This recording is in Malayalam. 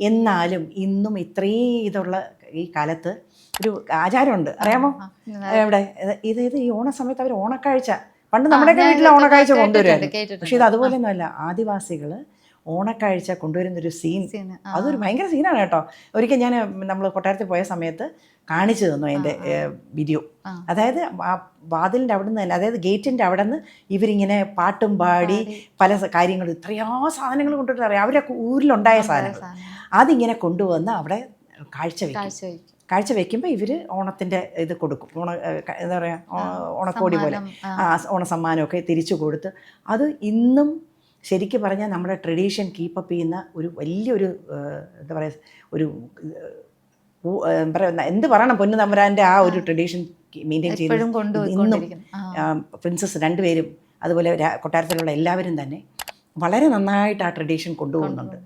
എന്നാലും ഇന്നും ഇത്രയും ഇതുള്ള ഈ കാലത്ത് ഒരു ആചാരമുണ്ട്. അറിയാമോ? എവിടെ? ഇത് ഇത് ഈ ഓണ സമയത്ത് അവർ ഓണക്കാഴ്ച. പണ്ട് നമ്മുടെ നമ്മുടെയൊക്കെ വീട്ടിൽ ഓണക്കാഴ്ച കൊണ്ടുവരും കൊണ്ടുവരുമായിരുന്നു. പക്ഷെ ഇത് അതുപോലെയൊന്നുമല്ല. ആദിവാസികൾ ഓണക്കാഴ്ച കൊണ്ടുവരുന്നൊരു സീൻ. അതൊരു ഭയങ്കര സീനാണ് കേട്ടോ. ഒരിക്കൽ ഞാൻ നമ്മൾ കൊട്ടാരത്തിൽ പോയ സമയത്ത് കാണിച്ചു തന്നു അതിന്റെ വീഡിയോ അതായത് ആ വാതിലിന്റെ അവിടെ നിന്ന് തന്നെ അതായത് ഗേറ്റിന്റെ അവിടെ നിന്ന് ഇവരിങ്ങനെ പാട്ടും പാടി പല കാര്യങ്ങളും ഇത്രയോ സാധനങ്ങൾ കൊണ്ടുവരുന്ന അറിയാം? അവരൊക്കെ ഊരിലുണ്ടായ സാധനങ്ങൾ സാധനം. അതിങ്ങനെ കൊണ്ടുവന്ന് അവിടെ കാഴ്ച വെക്കും. കാഴ്ചവെക്കും. കാഴ്ച വെക്കുമ്പോൾ ഇവർ ഓണത്തിന്റെ ഇത് കൊടുക്കും. ഓണ എന്താ പറയുക ഓണക്കോടി പോലെ. ആ. ഓണസമ്മാനമൊക്കെ തിരിച്ചു കൊടുത്ത് അത് ഇന്നും ശരിക്കും പറഞ്ഞാൽ നമ്മുടെ ട്രഡീഷൻ കീപ്പപ്പ് ചെയ്യുന്ന ഒരു വലിയൊരു എന്താ പറയുക ഒരു പറയുന്ന എന്ത് പറയണം പൊന്നു തമ്പുരാന്റെ ആ ഒരു ട്രഡീഷൻ മെയിന്റെയിൻ ചെയ്ത് ഇന്നും. പ്രിൻസസ് രണ്ടുപേരും അതുപോലെ കൊട്ടാരത്തിലുള്ള എല്ലാവരും തന്നെ വളരെ നന്നായിട്ട് ആ ട്രഡീഷൻ കൊണ്ടുപോകുന്നുണ്ട്.